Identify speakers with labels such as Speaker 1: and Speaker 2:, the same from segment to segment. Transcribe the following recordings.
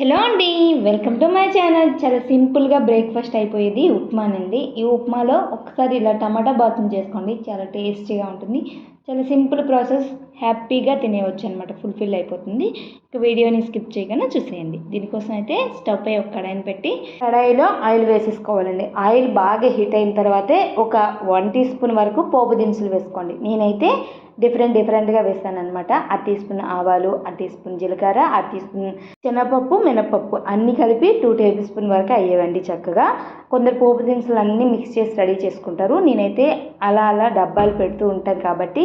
Speaker 1: Hello అండి welcome to my channel. చాలా సింపుల్గా బ్రేక్ఫాస్ట్ అయిపోయేది ఉప్మానండి. ఈ ఉప్మాలో ఒకసారి ఇలా టమాటా బాత్ని చేసుకోండి చాలా టేస్టీగా ఉంటుంది. చాలా సింపుల్ ప్రాసెస్ హ్యాపీగా తినేయవచ్చు అనమాట ఫుల్ఫిల్ అయిపోతుంది. ఇక వీడియోని స్కిప్ చేయకుండా చూసేయండి. దీనికోసం అయితే స్టవ్ పై ఒక కడాయిని పెట్టి కడాయిలో ఆయిల్ వేసేసుకోవాలండి. ఆయిల్ బాగా హీట్ అయిన తర్వాతే ఒక వన్ టీ స్పూన్ వరకు పోపు దినుసులు వేసుకోండి. నేనైతే డిఫరెంట్ డిఫరెంట్గా వేస్తాను అనమాట ఆ టీ స్పూన్ ఆవాలు ఆ టీ స్పూన్ జీలకర్ర ఆ టీ స్పూన్ శనగపప్పు మినపప్పు అన్నీ కలిపి టూ టేబుల్ స్పూన్ వరకు అయ్యేవండి చక్కగా. కొందరు పోపు దినుసులు అన్నీ మిక్స్ చేసి రెడీ చేసుకుంటారు. నేనైతే అలా అలా డబ్బాలు పెడుతూ ఉంటాను కాబట్టి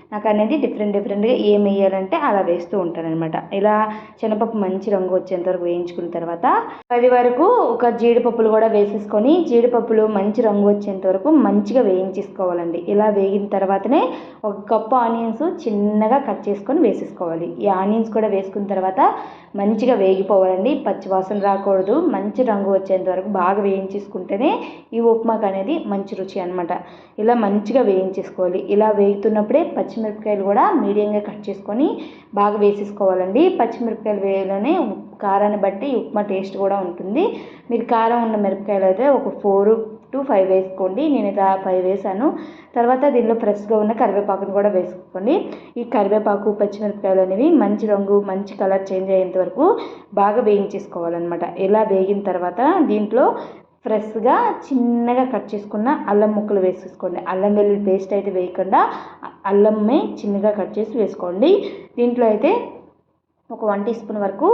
Speaker 1: నాకు అనేది డిఫరెంట్ డిఫరెంట్గా ఏం వేయాలంటే అలా వేస్తూ ఉంటాననమాట ఇలా శనగపప్పు మంచి రంగు వచ్చేంత వరకు వేయించుకున్న తర్వాత పది వరకు ఒక జీడిపప్పులు కూడా వేసేసుకొని జీడిపప్పులు మంచి రంగు వచ్చేంత వరకు మంచిగా వేయించేసుకోవాలండి. ఇలా వేగిన తర్వాతనే ఒక కప్పు ఆనియన్స్ చిన్నగా కట్ చేసుకొని వేసేసుకోవాలి. ఈ ఆనియన్స్ కూడా వేసుకున్న తర్వాత మంచిగా వేగిపోవాలండి. పచ్చివాసన రాకూడదు. మంచి రంగు వచ్చేంత వరకు బాగా వేయించేసుకుంటేనే ఈ ఉప్మాకు అనేది మంచి రుచి అనమాట ఇలా మంచిగా వేయించేసుకోవాలి. ఇలా వేగుతున్నప్పుడే పచ్చి పచ్చిమిరపకాయలు కూడా మీడియంగా కట్ చేసుకొని బాగా వేసేసుకోవాలండి. పచ్చిమిరపకాయలు వేయలోనే కారాన్ని బట్టి ఉప్మా టేస్ట్ కూడా ఉంటుంది. మీరు కారం ఉన్న మిరపకాయలు అయితే ఒక ఫోర్ టు ఫైవ్ వేసుకోండి. నేను అయితే ఫైవ్ వేసాను. తర్వాత దీనిలో ఫ్రెష్గా ఉన్న కరివేపాకును కూడా వేసుకోండి. ఈ కరివేపాకు పచ్చిమిరపకాయలు అనేవి మంచి రంగు మంచి కలర్ చేంజ్ అయ్యేంత వరకు బాగా వేయించేసుకోవాలన్నమాట. ఇలా వేగిన తర్వాత దీంట్లో ఫ్రెష్గా చిన్నగా కట్ చేసుకున్న అల్లం ముక్కలు వేసేసుకోండి. అల్లం వెల్లుల్లి పేస్ట్ అయితే వేయకుండా అల్లమే చిన్నగా కట్ చేసి వేసుకోండి. దీంట్లో అయితే ఒక వన్ టీ స్పూన్ వరకు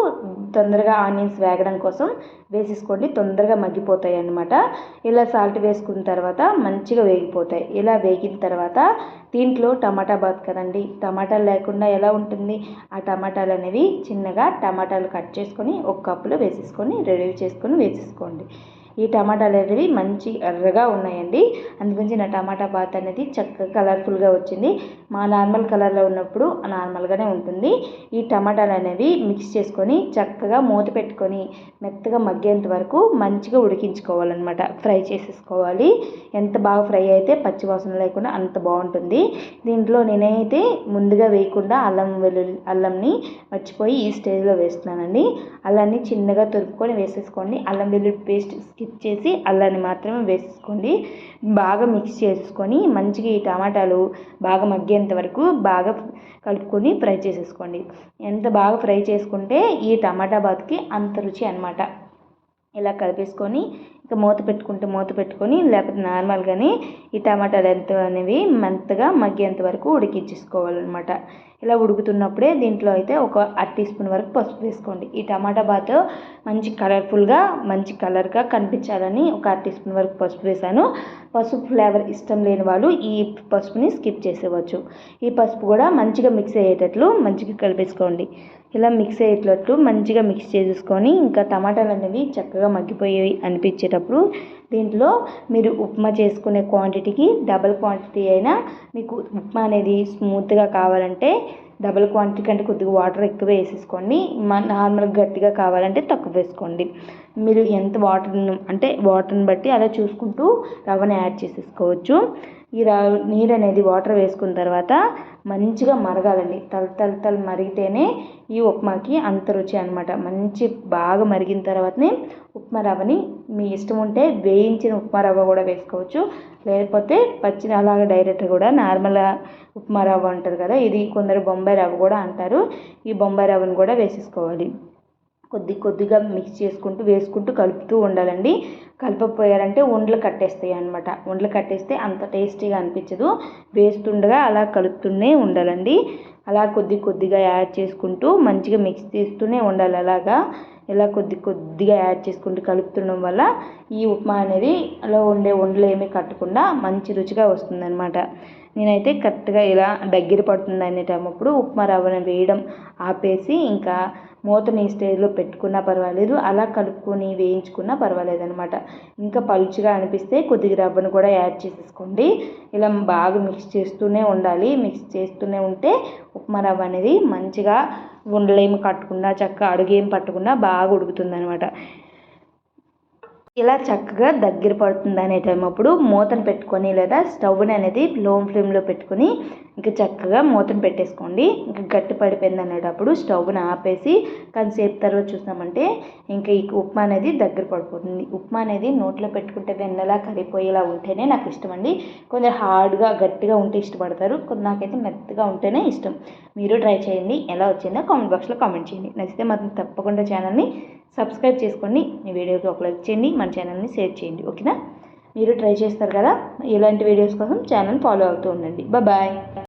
Speaker 1: తొందరగా ఆనియన్స్ వేగడం కోసం వేసేసుకోండి. తొందరగా మగ్గిపోతాయి అన్నమాట ఇలా సాల్ట్ వేసుకున్న తర్వాత మంచిగా వేగిపోతాయి. ఇలా వేగిన తర్వాత దీంట్లో టమాటా బాత్ కదండి టమాటాలు లేకుండా ఎలా ఉంటుంది? ఆ టమాటాలు అనేవి చిన్నగా టమాటాలు కట్ చేసుకొని ఒక కప్పులో వేసేసుకొని రెడీ చేసుకొని వేసేసుకోండి. ఈ టమాటాలు అనేవి మంచి ఎర్రగా ఉన్నాయండి. అందుగురించి నా టమాటా బాత్ అనేది చక్కగా కలర్ఫుల్గా వచ్చింది. మా నార్మల్ కలర్లో ఉన్నప్పుడు నార్మల్గానే ఉంటుంది. ఈ టమాటాలు అనేవి మిక్స్ చేసుకొని చక్కగా మూత పెట్టుకొని మెత్తగా మగ్గేంత వరకు మంచిగా ఉడికించుకోవాలన్నమాట. ఫ్రై చేసేసుకోవాలి. ఎంత బాగా ఫ్రై అయితే పచ్చివాసన లేకుండా అంత బాగుంటుంది. దీంట్లో నేనైతే ముందుగా వేయకుండా అల్లం వెల్లుల్లి అల్లంని మర్చిపోయి ఈ స్టేజ్లో వేస్తున్నానండి. అల్లాన్ని చిన్నగా తురుపుకొని వేసేసుకోండి. అల్లం వెల్లుల్లి పేస్ట్ స్కిప్ చేసి అల్లాన్ని మాత్రమే వేసుకోండి బాగా మిక్స్ చేసుకొని మంచిగా ఈ టమాటాలు బాగా మగ్గేంత వరకు బాగా కలుపుకొని ఫ్రై చేసేసుకోండి. ఎంత బాగా ఫ్రై చేసుకుంటే ఈ టమాటా బాత్కి అంత రుచి అనమాట ఇలా కలిపేసుకొని ఇంకా మూత పెట్టుకుంటే మూత పెట్టుకొని లేకపోతే నార్మల్గానే ఈ టమాటాలు ఎంత అనేవి మెత్తగా మగ్గేంత వరకు ఉడికించేసుకోవాలన్నమాట. ఇలా ఉడుకుతున్నప్పుడే దీంట్లో అయితే ఒక అర టీ స్పూన్ వరకు పసుపు వేసుకోండి. ఈ టమాటా బాత్ మంచి కలర్ఫుల్గా మంచి కలర్గా కనిపించాలని ఒక అర టీ స్పూన్ వరకు పసుపు వేసాను పసుపు ఫ్లేవర్ ఇష్టం లేని వాళ్ళు ఈ పసుపుని స్కిప్ చేసేవచ్చు ఈ పసుపు కూడా మంచిగా మిక్స్ అయ్యేటట్లు మంచిగా కలిపేసుకోండి. ఇలా మిక్స్ అయ్యేటట్లు మంచిగా మిక్స్ చేసుకొని ఇంకా టమాటాలు అనేవి చక్కగా మగ్గిపోయేవి అనిపించేటప్పుడు దీంట్లో మీరు ఉప్మా చేసుకునే క్వాంటిటీకి డబల్ క్వాంటిటీ అయినా మీకు ఉప్మా అనేది స్మూత్గా కావాలంటే డబల్ క్వాంటిటీ కంటే కొద్దిగా వాటర్ ఎక్కువ వేసేసుకోండి. నార్మల్గా గట్టిగా కావాలంటే తక్కువ వేసుకోండి. మీరు ఎంత వాటర్ అంటే వాటర్ని బట్టి అలా చూసుకుంటూ రవ్వని యాడ్ చేసేసుకోవచ్చు. ఈ నీరు అనేది వాటర్ వేసుకున్న తర్వాత మంచిగా మరగాలండి. తల తల తల మరిగితేనే ఈ ఉప్మాకి అంత రుచి అనమాట మంచి బాగా మరిగిన తర్వాతనే ఉప్మా రవ్వని మీ ఇష్టం ఉంటే వేయించిన ఉప్మా రవ్వ కూడా వేసుకోవచ్చు. లేకపోతే పచ్చి అలాగే డైరెక్ట్ కూడా నార్మల్ ఉప్మా రవ్వ అంటారు కదా ఇది కొందరు బొంబాయి రవ్వ కూడా అంటారు. ఈ బొంబాయి రవ్వను కూడా వేసేసుకోవాలి. కొద్ది కొద్దిగా మిక్స్ చేసుకుంటూ వేసుకుంటూ కలుపుతూ ఉండాలండి. కలపకపోయారంటే ఉండలు కట్టేస్తాయి అనమాట ఉండలు కట్టేస్తే అంత టేస్టీగా అనిపించదు. వేస్తుండగా అలా కలుపుతూనే ఉండాలండి. అలా కొద్ది కొద్దిగా యాడ్ చేసుకుంటూ మంచిగా మిక్స్ చేస్తూనే ఉండాలి. అలాగా ఇలా కొద్ది కొద్దిగా యాడ్ చేసుకుంటూ కలుపుతుండడం వల్ల ఈ ఉప్మా అనేది అలా ఉండే ఉండలు ఏమీ కట్టకుండా మంచి రుచిగా వస్తుందన్నమాట. నేనైతే కరెక్ట్గా ఇలా దగ్గర పడుతుంది అనే టైం అప్పుడు ఉప్మా రవ్వను వేయడం ఆపేసి ఇంకా మూతని స్టేజ్లో పెట్టుకున్నా పర్వాలేదు అలా కలుపుకొని వేయించుకున్నా పర్వాలేదు అనమాట ఇంకా పలుచుగా అనిపిస్తే కొద్దిగా రవ్వను కూడా యాడ్ చేసేసుకోండి. ఇలా బాగా మిక్స్ చేస్తూనే ఉండాలి. మిక్స్ చేస్తూనే ఉంటే ఉప్మా రవ్వ అనేది మంచిగా ఉండలేమి కట్టకుండా చక్కగా అడుగేం పట్టకుండా బాగా ఉడుకుతుంది అనమాట ఇలా చక్కగా దగ్గర పడుతుంది అనే టైం అప్పుడు మూతను పెట్టుకొని లేదా స్టవ్ని అనేది లో ఫ్లేమ్లో పెట్టుకొని ఇంకా చక్కగా మూతను పెట్టేసుకోండి. ఇంకా గట్టి పడిపోయింది అనేటప్పుడు స్టవ్ని ఆపేసి కాసేపు తర్వాత చూసామంటే ఇంకా ఈ ఉప్మా అనేది దగ్గర పడిపోతుంది. ఉప్మా అనేది నోట్లో పెట్టుకుంటే వెన్నలా కరిపోయేలా ఉంటేనే నాకు ఇష్టం అండి. కొంచెం హార్డ్గా గట్టిగా ఉంటే ఇష్టపడతారు. కొంత నాకైతే మెత్తగా ఉంటేనే ఇష్టం. మీరు ట్రై చేయండి. ఎలా వచ్చిందో కామెంట్ బాక్స్లో కామెంట్ చేయండి. నచ్చితే మాత్రం తప్పకుండా ఛానల్ని సబ్స్క్రైబ్ చేసుకోండి. ఈ వీడియోకి ఒక లైక్ చేయండి. మన ఛానల్ని షేర్ చేయండి ఓకేనా మీరు ట్రై చేస్తారు కదా? ఇలాంటి వీడియోస్ కోసం ఛానల్ ఫాలో అవుతూ ఉండండి. బాయ్